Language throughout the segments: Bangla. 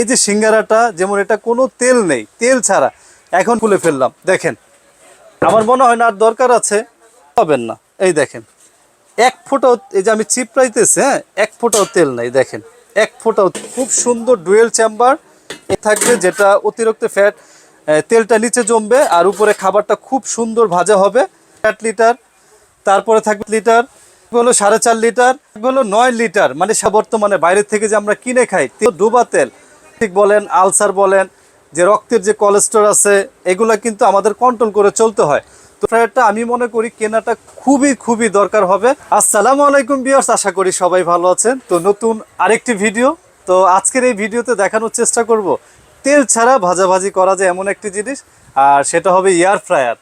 এই যে সিঙ্গারাটা, যেমন এটা কোনো তেল নেই, তেল ছাড়া। এখন খুলে ফেললাম, দেখেন। আমার মনে হয় না আর দরকার আছে, পাবেন না। এই দেখেন, এক ফোঁটাও, এই যে আমি চিপড়াইতেছি হ্যাঁ এক ফোঁটাও তেল নাই, দেখেন। এক ফোঁটাও, খুব সুন্দর ডুয়েল চেম্বার। থাকবে যেটা অতিরিক্ত ফ্যাট তেলটা নিচে জমবে আর উপরে খাবারটা খুব সুন্দর ভাজা হবে। আট লিটার, তারপরে থাকবে লিটার হলো সাড়ে চার লিটার হলো নয় লিটার। মানে বর্তমানে বাইরের থেকে যে আমরা কিনে খাই ডোবা তেল বলেন, আলসার বলেন, যে রক্তের যে কোলেস্ট্রল আছে, এগুলা কিন্তু আমাদের কন্ট্রোল করে চলতে হয়। তো ফ্রায়ারটা আমি মনে করি কেনাটা খুবই খুবই দরকার হবে। আসসালামু আলাইকুম বিয়ার্স আশা করি সবাই ভালো আছেন। তো নতুন আরেকটি ভিডিও। তো আজকের এই ভিডিওতে দেখানোর চেষ্টা করব, তেল ছাড়া ভাজাভাজি করা যায় এমন একটি জিনিস, আর সেটা হবে এয়ার ফ্রায়ার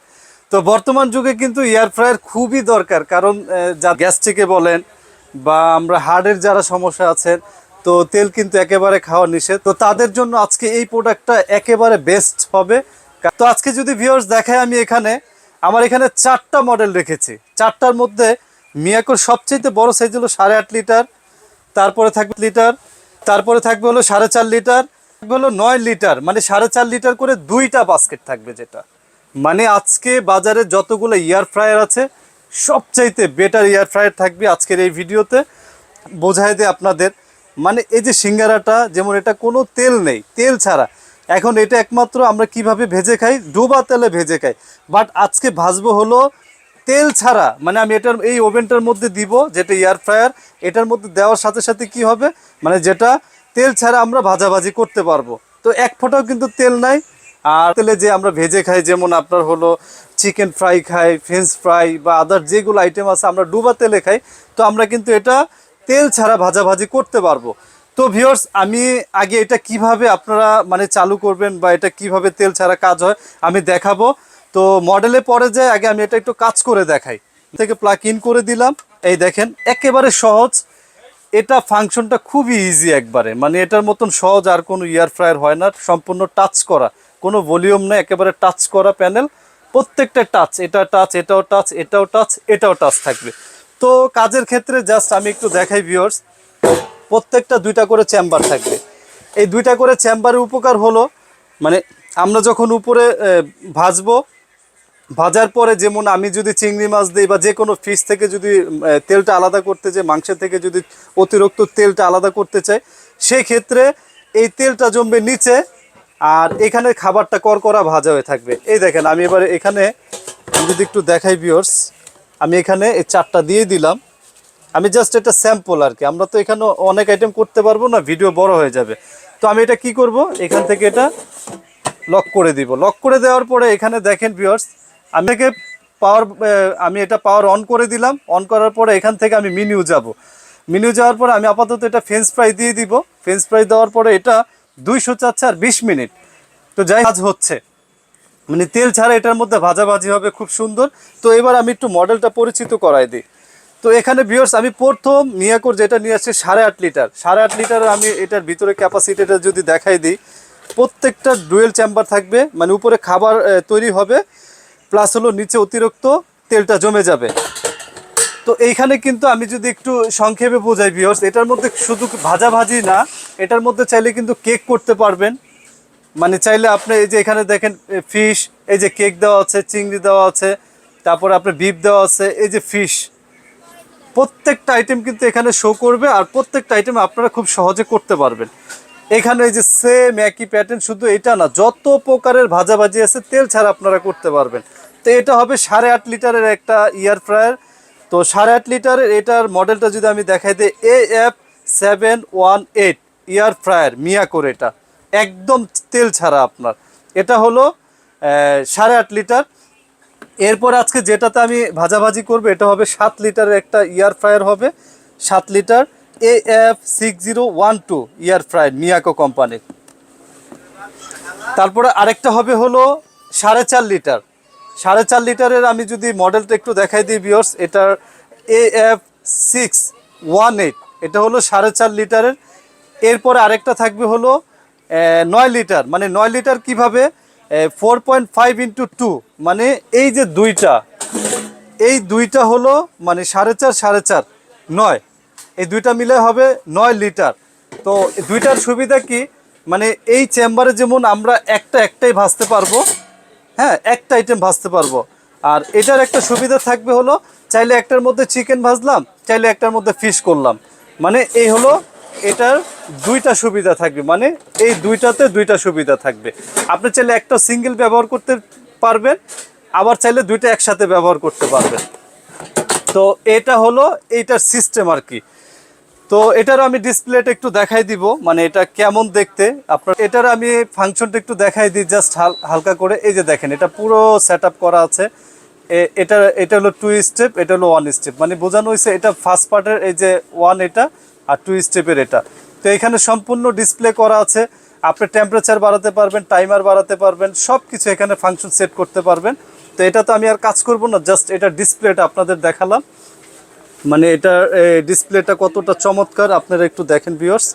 তো বর্তমান যুগে কিন্তু এয়ার ফ্রায়ার খুবই দরকার, কারণ যা গ্যাস্ট্রিকে বলেন, বা আমরা হার্টের যারা সমস্যা আছেন তো তেল কিন্তু একেবারে খাওয়া নিষেধ। তো তাদের জন্য আজকে এই প্রোডাক্টটা একেবারে বেস্ট হবে। তো আজকে যদি ভিউয়ার্স দেখায় আমি এখানে, আমার এখানে চারটা মডেল রেখেছি। চারটার মধ্যে মিয়াকোর সবচেয়ে বড় সাইজ হলো সাড়ে আট লিটার, তারপরে থাকবে লিটার, তারপরে থাকবে হলো সাড়ে চার লিটার, থাকবে হলো নয় লিটার মানে সাড়ে চার লিটার করে দুইটা বাস্কেট থাকবে যেটা। মানে আজকে বাজারে যতগুলো এয়ার ফ্রায়ার আছে, সবচাইতে বেটার এয়ার ফ্রায়ার থাকবে আজকের এই ভিডিওতে বোঝায় দেয় আপনাদের। মানে এই যে সিঙ্গারাটা, যেমন এটা কোনো তেল নেই, তেল ছাড়া। এখন এটা একমাত্র আমরা কীভাবে ভেজে খাই? ডোবা তেলে ভেজে খাই। বাট আজকে ভাজবো হলো তেল ছাড়া। মানে আমি এটার, এই ওভেনটার মধ্যে দিব, যেটা এয়ার ফ্রায়ার এটার মধ্যে দেওয়ার সাথে সাথে কি হবে? মানে যেটা তেল ছাড়া আমরা ভাজাভাজি করতে পারব। তো এক ফোঁটাও কিন্তু তেল নাই। আর তেলে যে আমরা ভেজে খাই, যেমন আপনার হলো চিকেন ফ্রাই খাই, ফ্রেঞ্চ ফ্রাই বা আদার যেগুলো আইটেম আছে, আমরা ডুবা তেলে খাই। তো আমরা কিন্তু এটা তেল ছাড়া ভাজাভাজি করতে পারব। তো ভিওর্স আমি আগে এটা কীভাবে আপনারা মানে চালু করবেন বা এটা কীভাবে তেল ছাড়া কাজ হয়, আমি দেখাবো। তো মডেলে পরে যায় আগে আমি এটা একটু কাজ করে দেখাই। থেকে প্লাগ ইন করে দিলাম। এই দেখেন, একেবারে সহজ। এটা ফাংশনটা খুবই ইজি একবারে। মানে এটার মতন সহজ আর কোনো ইয়ার ফ্রায়ার হয় না। সম্পূর্ণ টাচ করা। কোনো ভলিউম নেই, একেবারে টাচ করা প্যানেল প্রত্যেকটা টাচ এটা টাচ এটাও টাচ এটাও টাচ এটাও টাচ থাকবে। তো কাজের ক্ষেত্রে জাস্ট আমি একটু দেখাই ভিওর্স প্রত্যেকটা দুইটা করে চেম্বার থাকবে। এই দুইটা করে চেম্বারের উপকার হলো মানে আমরা যখন উপরে ভাজবো, ভাজার পরে যেমন আমি যদি চিংড়ি মাছ দিই বা যে কোনো ফিশ থেকে যদি তেলটা আলাদা করতে চাই, মাংসের থেকে যদি অতিরিক্ত তেলটা আলাদা করতে চাই সেই ক্ষেত্রে এই তেলটা জমবে নিচে আর এখানে খাবারটা করকরা ভাজা হয়ে থাকবে। এই দেখেন, আমি এবার এখানে যদি একটু দেখাই বিয়র্স আমি এখানে এই চারটা দিয়ে দিলাম। আমি জাস্ট এটা স্যাম্পল আর কি। আমরা তো এখানে অনেক আইটেম করতে পারব না ভিডিও বড় হয়ে যাবে। তো আমি এটা কি করব? এখান থেকে এটা লক করে দিব। লক করে দেওয়ার পরে এখানে দেখেন ভিউয়ার্স আমি থেকে পাওয়ার আমি এটা পাওয়ার অন করে দিলাম। অন করার পরে এখান থেকে আমি মিনিউ যাব। মিনিউ যাওয়ার পরে আমি আপাতত এটা ফেন্স ফ্রাই দিয়ে দিব। ফেন্স ফ্রাই দেওয়ার পরে এটা দুইশো চাচ্ছে আর বিশ মিনিট। তো যাই, কাজ হচ্ছে। মানে তেল ছাড়া এটার মধ্যে ভাজাভাজি হবে খুব সুন্দর। তো এবার আমি একটু মডেলটা পরিচিত করাই দিই। তো এখানে ভিউয়ার্স আমি প্রথম মিয়াকোর যেটা নিয়ে আসছি সাড়ে আট লিটার। সাড়ে আট লিটার আমি এটার ভিতরে ক্যাপাসিটিটা যদি দেখাই দিই, প্রত্যেকটা ডুয়েল চেম্বার থাকবে মানে উপরে খাবার তৈরি হবে প্লাস হলো নিচে অতিরিক্ত তেলটা জমে যাবে। তো এইখানে কিন্তু আমি যদি একটু সংক্ষেপে বোঝাই ভিউয়ার্স এটার মধ্যে শুধু ভাজাভাজি না, এটার মধ্যে চাইলে কিন্তু কেক করতে পারবেন। মানে চাইলে আপনি এই যে এখানে দেখেন ফিশ এই যে কেক দেওয়া আছে, চিংড়ি দেওয়া আছে, তারপরে আপনার বিফ দেওয়া আছে, এই যে ফিশ প্রত্যেকটা আইটেম কিন্তু এখানে শো করবে আর প্রত্যেকটা আইটেম আপনারা খুব সহজে করতে পারবেন। এখানে এই যে সেম একই প্যাটার্ন শুধু এটা না, যত প্রকারের ভাজাভাজি আছে, তেল ছাড়া আপনারা করতে পারবেন। তো এটা হবে সাড়ে আট লিটারের একটা ইয়ার ফ্রায়ার তো সাড়ে আট লিটারের এটার মডেলটা যদি আমি দেখাই দিই A F seven one eight air fryer মিয়াকোর এটা। একদম তেল ছাড়া আপনার। এটা হলো সাড়ে আট লিটার। এরপর আজকে যেটাতে আমি ভাজাভাজি করব, এটা হবে সাত লিটারের একটা ইয়ার ফ্রায়ার হবে। সাত litre A F six zero one two air fryer Miyako কোম্পানির তারপরে আরেকটা হবে হলো সাড়ে চার লিটার। সাড়ে চার লিটারের আমি যদি মডেলটা একটু দেখাই দিই বিয়র্স এটার A F six one eight, এটা হলো সাড়ে চার লিটারের। এরপরে আরেকটা থাকবে হলো নয় লিটার। মানে নয় লিটার কীভাবে? Four point five into two মানে এই যে দুইটা, এই দুইটা হলো মানে সাড়ে চার সাড়ে চার, নয়। এই দুইটা মিলে হবে নয় লিটার। তো দুইটার সুবিধা কি? মানে এই চেম্বারে যেমন আমরা একটা একটাই ভাজতে পারব হ্যাঁ একটা আইটেম ভাজতে পারব। আর এটার একটা সুবিধা থাকবে হলো, চাইলে একটার মধ্যে চিকেন ভাজলাম, চাইলে একটার মধ্যে ফিশ করলাম। মানে এই হলো এটার দুইটা সুবিধা থাকবে। মানে এই দুইটাতে দুইটা সুবিধা থাকবে। আপনি চাইলে একটা সিঙ্গেল ব্যবহার করতে পারবেন, আবার চাইলে দুইটা একসাথে ব্যবহার করতে পারবেন। তো এটা হলো এইটার সিস্টেম আর কি। তো এটার আমি ডিসপ্লেটা একটু দেখাই দিব মানে এটা কেমন দেখতে। আপনার, এটার আমি ফাংশনটা একটু দেখাই দিই জাস্ট হালকা করে। এই যে দেখেন, এটা পুরো সেট করা আছে। এটা এটা হলো টু স্টেপ এটা হলো ওয়ান স্টেপ মানে বোঝানো হয়েছে এটা ফার্স্ট পার্টের এই যে ওয়ান এটা আর টু স্টেপের এটা। তো এখানে সম্পূর্ণ ডিসপ্লে করা আছে। আপনি টেম্পারেচার বাড়াতে পারবেন টাইমার বাড়াতে পারবেন সব কিছু এখানে ফাংশন সেট করতে পারবেন। তো এটা তো আমি আর কাজ করব না জাস্ট এটা ডিসপ্লেটা আপনাদের দেখালাম। মানে এটা ডিসপ্লেটা কতটা চমৎকার, আপনারা একটু দেখেন ভিউয়ার্স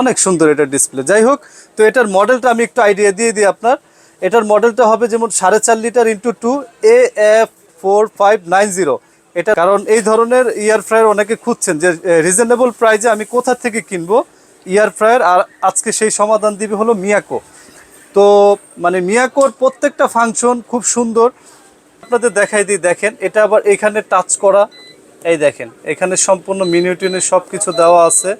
অনেক সুন্দর এটা ডিসপ্লে যাই হোক, তো এটার মডেলটা আমি একটু আইডিয়া দিয়ে দিই আপনার। এটার মডেলটা হবে যেমন সাড়ে চার litre into two A F four five nine zero এটা কারণ এই ধরনের ইয়ার ফ্রায়ার অনেকে খুঁজছেন যে রিজনেবল প্রাইজে আমি কোথা থেকে কিনবো ইয়ার ফ্রায়ার আর আজকে সেই সমাধান দিবে হলো মিয়াকো তো মানে মিয়াকোর প্রত্যেকটা ফাংশন খুব সুন্দর। আপনাদের দেখাই দিই, দেখেন, এটা আবার এখানে টাচ করা। এই দেখেন, এখানে সম্পূর্ণ মিনিউটিনে সব কিছু দেওয়া আছে।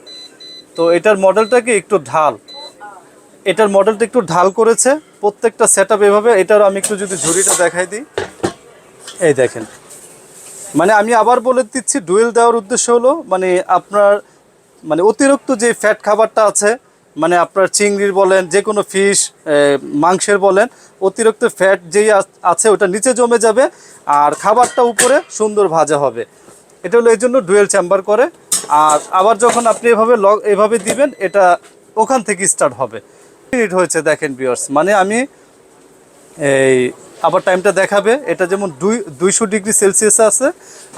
তো এটার মডেলটাকে একটু ঢাল? এটার মডেলটা একটু ঢাল করেছে। প্রত্যেকটা সেট আপ এভাবে। এটারও আমি একটু যদি ঝুড়িটা দেখাই দিই। এই দেখেন মানে আমি আবার বলে দিচ্ছি, ডুয়েল দেওয়ার উদ্দেশ্য হলো মানে আপনার মানে অতিরিক্ত যে ফ্যাট খাবারটা আছে মানে আপনার চিংড়ির বলেন, যে কোনো ফিশ মাংসের বলেন, অতিরিক্ত ফ্যাট যেই আছে ওটা নিচে জমে যাবে আর খাবারটা উপরে সুন্দর ভাজা হবে। এটা হলো এই জন্য ডুয়েল চেম্বার করে। আর আবার যখন আপনি এভাবে লগ, এভাবে দিবেন, এটা ওখান থেকে স্টার্ট হবে। মিনিট হয়েছে দেখেন বিয়ার্স মানে আমি এই আবার টাইমটা দেখাবে। এটা যেমন দুই, দুইশো ডিগ্রি সেলসিয়াস আছে,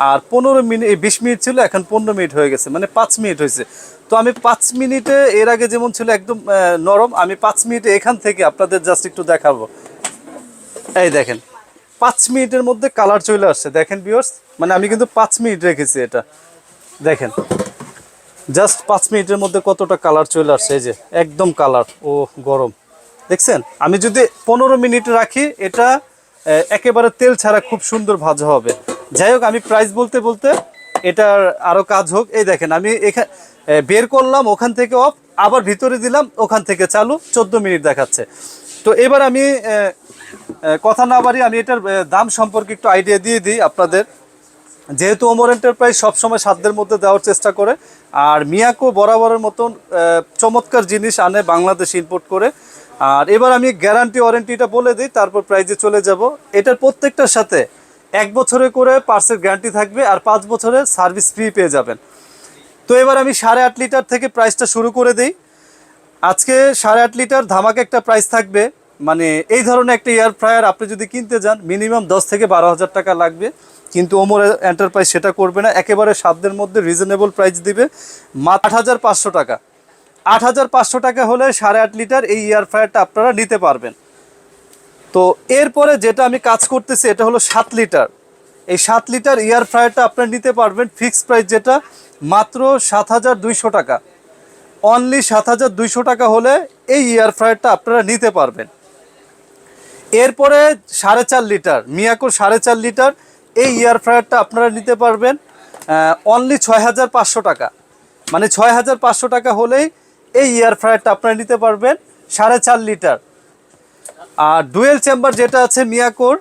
আর পনেরো মিনিট বিশ মিনিট ছিল, এখন পনেরো মিনিট হয়ে গেছে মানে পাঁচ মিনিট হয়েছে। তো আমি পাঁচ মিনিটে, এর আগে যেমন ছিল একদম নরম, আমি পাঁচ মিনিটে এখান থেকে আপনাদের জাস্ট একটু দেখাবো। এই দেখেন, পাঁচ মিনিটের মধ্যে কালার চলে আসছে। দেখেন বিয়ার্স মানে আমি কিন্তু পাঁচ মিনিট রেখেছি এটা। দেখেন জাস্ট পাঁচ মিনিটের মধ্যে কতটা কালার চলে আসছে, এই যে, একদম কালার ও গরম। দেখছেন? আমি যদি পনেরো মিনিট রাখি, এটা একেবারে তেল ছাড়া খুব সুন্দর ভাজা হবে। যাই হোক, আমি প্রাইস বলতে বলতে এটার আরও কাজ হোক। এই দেখেন, আমি এখানে বের করলাম ওখান থেকে অফ আবার ভিতরে দিলাম, ওখান থেকে চালু, চোদ্দ মিনিট দেখাচ্ছে। তো এবার আমি কথা না বাড়ি আমি এটার দাম সম্পর্কে একটু আইডিয়া দিয়ে দিই আপনাদের। যেহেতু ওমর এন্টারপ্রাইজ সবসময় সাধ্যের মধ্যে দেওয়ার চেষ্টা করে, আর মিয়াকো বরাবরের মতন চমৎকার জিনিস আনে বাংলাদেশ ইম্পোর্ট করে। আর এবার আমি গ্যারান্টি ওয়ারেন্টিটা বলে দিই, তারপর প্রাইজে চলে যাব। এটার প্রত্যেকটার সাথে এক বছরে করে পার্সের গ্যারান্টি থাকবে আর পাঁচ বছরের সার্ভিস ফ্রি পেয়ে যাবেন। তো এবার আমি সাড়ে আট লিটার থেকে প্রাইসটা শুরু করে দিই। আজকে সাড়ে আট লিটার ধামাকে একটা প্রাইস থাকবে। মানে এই ধরনের একটা এয়ার ফ্রায়ার আপনি যদি কিনতে যান মিনিমাম দশ থেকে বারো হাজার টাকা লাগবে। কিন্তু ওমর এন্টারপ্রাইজ সেটা করবে না, একেবারে সাধ্যের মধ্যে রিজনেবল প্রাইস দিবে। মাত্র আট হাজার পাঁচশো টাকা। আট হাজার পাঁচশো টাকা হলে সাড়ে আট লিটার এই এয়ার ফ্রায়ারটা আপনারা নিতে পারবেন। তো এরপরে যেটা আমি কাজ করতেছি, এটা হলো সাত লিটার। এই সাত লিটার এয়ার ফ্রায়ারটা আপনারা নিতে পারবেন ফিক্সড প্রাইস যেটা, মাত্র সাত হাজার দুইশো টাকা। অনলি সাত হাজার দুইশো টাকা হলে এই এয়ার ফ্রায়ারটা আপনারা নিতে পারবেন। এরপরে সাড়ে চার লিটার, মিয়াকোর সাড়ে চার লিটার, এই এয়ার ফ্রায়ারটা আপনারা নিতে পারবেন অনলি ছয় হাজার পাঁচশো টাকা। মানে ছয় হাজার পাঁচশো টাকা হলেই এই এয়ার ফ্রায়ারটা আপনারা নিতে পারবেন, সাড়ে চার লিটার আর ডুয়েল চেম্বার যেটা আছে মিয়াকোর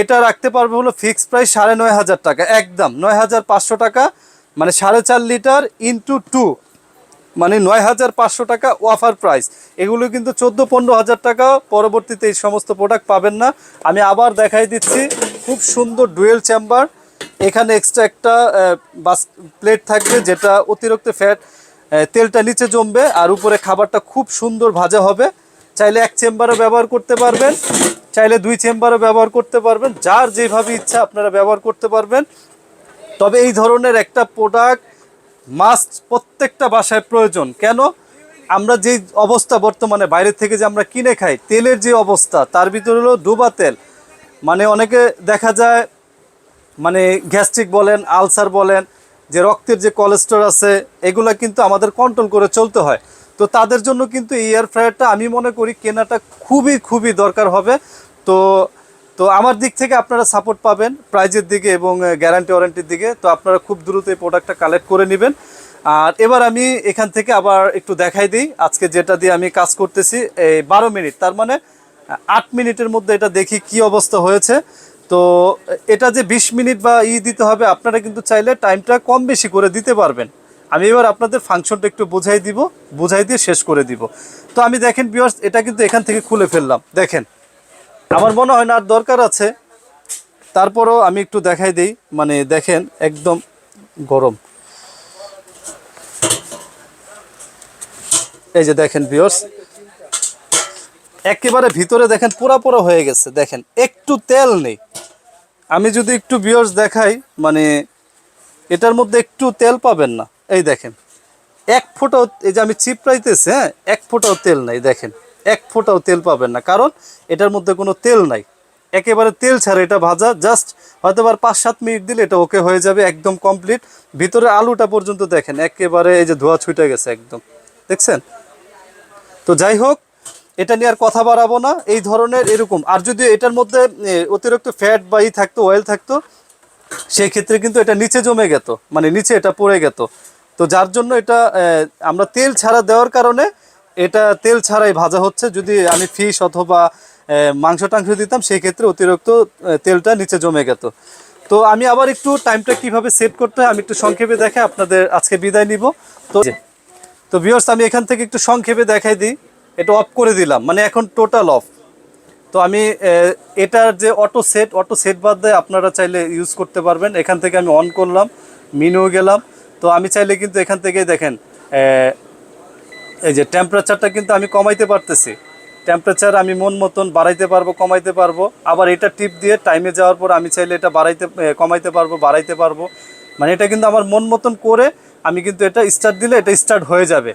এটা রাখতে পারবে হলো ফিক্স প্রাইস সাড়ে নয় হাজার টাকা, একদম নয় হাজার পাঁচশো টাকা মানে সাড়ে চার লিটার ইন্টু টু মানে নয় হাজার পাঁচশো টাকা অফার প্রাইস এগুলো কিন্তু চোদ্দ পনেরো হাজার টাকা, পরবর্তীতে এই সমস্ত প্রোডাক্ট পাবেন না। আমি আবার দেখাই দিচ্ছি, খুব সুন্দর ডুয়েল চেম্বার এখানে এক্সট্রা একটা বাস প্লেট থাকবে, যেটা অতিরিক্ত ফ্যাট তেলটা নিচে জমবে আর উপরে খাবারটা খুব সুন্দর ভাজা হবে। চাইলে এক চেম্বারও ব্যবহার করতে পারবেন, চাইলে দুই চেম্বারও ব্যবহার করতে পারবেন, যার যেভাবে ইচ্ছা আপনারা ব্যবহার করতে পারবেন। তবে এই ধরনের একটা প্রোডাক্ট মাস্ট প্রত্যেকটা বাসায় প্রয়োজন। কেন? আমরা যে অবস্থা বর্তমানে, বাইরে থেকে যে আমরা কিনে খাই, তেলের যে অবস্থা, তার ভিতরে হলো ডুবা তেল। মানে অনেকে দেখা যায় মানে গ্যাস্ট্রিক বলেন, আলসার বলেন যে রক্তের যে কোলেস্ট্রল আছে, এগুলো কিন্তু আমাদের কন্ট্রোল করে চলতে হয়। তো তাদের জন্য কিন্তু এই এয়ার ফ্রায়ারটা আমি মনে করি কেনাটা খুবই খুবই দরকার হবে। তো তো আমার দিক থেকে আপনারা সাপোর্ট পাবেন প্রাইজের দিকে এবং গ্যারান্টি ওয়ারেন্টির দিকে। তো আপনারা খুব দ্রুত এই প্রোডাক্টটা কালেক্ট করে নেবেন। আর এবার আমি এখান থেকে আবার একটু দেখাই দিই। আজকে যেটা দিয়ে আমি কাজ করতেছি, এই বারো মিনিট, তার মানে আট মিনিটের মধ্যে এটা দেখি কি অবস্থা হয়েছে। তো, এটা যে বিশ মিনিট বা ই দিতে হবে, আপনারা কিন্তু চাইলে টাইমটা কম বেশি করে দিতে পারবেন। আমি এবার আপনাদের ফাংশনটা একটু বোঝাই দিব, বোঝাই দিয়ে শেষ করে দিব। তো আমি দেখেন বিয়ার্স এটা কিন্তু এখান থেকে খুলে ফেললাম। দেখেন, আমার মনে হয় না আর দরকার আছে। তারপরও আমি একটু দেখাই দিই মানে দেখেন, একদম গরম। এই যে দেখেন বিয়ার্স একেবারে ভিতরে দেখেন পোড়া হয়ে গেছে, দেখেন, একটু তেল নেই। আমি যদি একটু বিয়ার্স দেখাই মানে এটার মধ্যে একটু তেল পাবেন না। এই দেখেন, এক ফোঁটাও, এই যে আমি চিপড়াইতেছি হ্যাঁ এক ফোঁটাও তেল নাই, দেখেন, এক ফোঁটাও তেল পাবেন না। কারণ এটার মধ্যে কোনো তেল নাই। একেবারে তেল ছাড়া এটা ভাজা জাস্ট হয়তো আর পাঁচ সাত মিনিট দিলে এটা ওকে হয়ে যাবে, একদম কমপ্লিট ভিতরে আলুটা পর্যন্ত দেখেন, একেবারে এই যে ধোয়া ছুটে গেছে একদম। দেখছেন? তো যাই হোক এটা নিয়ে আর কথা বাড়াবো না। এই ধরনের এরকম। আর যদি এটার মধ্যে অতিরিক্ত ফ্যাট বা ই থাকতো অয়েল থাকতো সেই ক্ষেত্রে কিন্তু এটা নিচে জমে যেত মানে নিচে এটা পড়ে যেত তো যার জন্য এটা আমরা তেল ছাড়া দেওয়ার কারণে এটা তেল ছাড়াই ভাজা হচ্ছে। যদি আমি ফিশ অথবা মাংস টাংস দিতাম সেই ক্ষেত্রে অতিরিক্ত তেলটা নিচে জমে যেত তো আমি আবার একটু টাইমটা কীভাবে সেট করতে হয়, আমি একটু সংক্ষেপে দেখে আপনাদের আজকে বিদায় নিব। তো তো ভিউয়ার্স আমি এখান থেকে একটু সংক্ষেপে দেখাই দিই। এটা অফ করে দিলাম। মানে এখন টোটাল অফ তো আমি এটার যে অটো সেট অটো সেট বাদ দিয়ে আপনারা চাইলে ইউজ করতে পারবেন। এখান থেকে আমি অন করলাম মিনু গেলাম। তো আমি চাইলে কিন্তু এখান থেকে দেখেন এই যে টেম্পারেচারটা কিন্তু আমি কমাইতে পারতেছি। টেম্পারেচার আমি মন মতন বাড়াইতে পারব, কমাইতে পারব। আবার এটা টিপ দিয়ে টাইমে যাওয়ার পর আমি চাইলে এটা বাড়াইতে কমাইতে পারব, বাড়াইতে পারব। মানে এটা কিন্তু আমার মন মতন করে আমি কিন্তু এটা স্টার্ট দিলে এটা স্টার্ট হয়ে যাবে।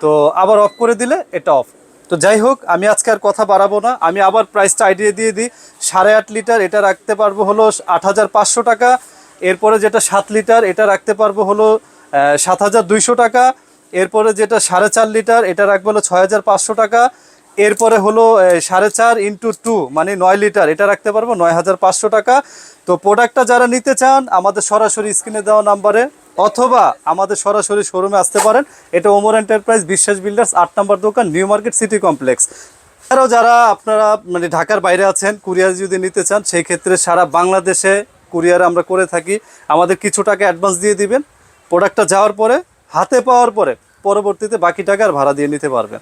তো আবার অফ করে দিলে এটা অফ তো যাই হোক, আমি আজকে আর কথা বাড়াবো না। আমি আবার প্রাইসটা আইডিয়া দিয়ে দিই। সাড়ে আট লিটার এটা রাখতে পারব হলো আট হাজার পাঁচশো টাকা। এরপরে যেটা সাত লিটার এটা রাখতে পারব হলো সাত হাজার দুইশো টাকা। এরপরে যেটা সাড়ে চার লিটার এটা রাখব হলো ছয় হাজার পাঁচশো টাকা। এরপরে হলো সাড়ে চার ইন্টু টু মানে নয় লিটার এটা রাখতে পারব নয় হাজার পাঁচশো টাকা। তো প্রোডাক্টটা যারা নিতে চান, আমাদের সরাসরি স্ক্রিনে দেওয়া নাম্বারে অথবা আমাদের সরাসরি শোরুমে আসতে পারেন। এটা ওমর এন্টারপ্রাইজ বিশ্বাস বিল্ডার্স, আট নম্বর দোকান, নিউ মার্কেট সিটি কমপ্লেক্স। এছাড়াও যারা আপনারা মানে ঢাকার বাইরে আছেন, কুরিয়ার যদি নিতে চান সেই ক্ষেত্রে সারা বাংলাদেশে কুরিয়ার আমরা করে থাকি। আমাদের কিছু টাকা অ্যাডভান্স দিয়ে দিবেন। প্রোডাক্টটা যাওয়ার পরে, হাতে পাওয়ার পরে, পরবর্তীতে বাকি টাকা আর ভাড়া দিয়ে নিতে পারবেন।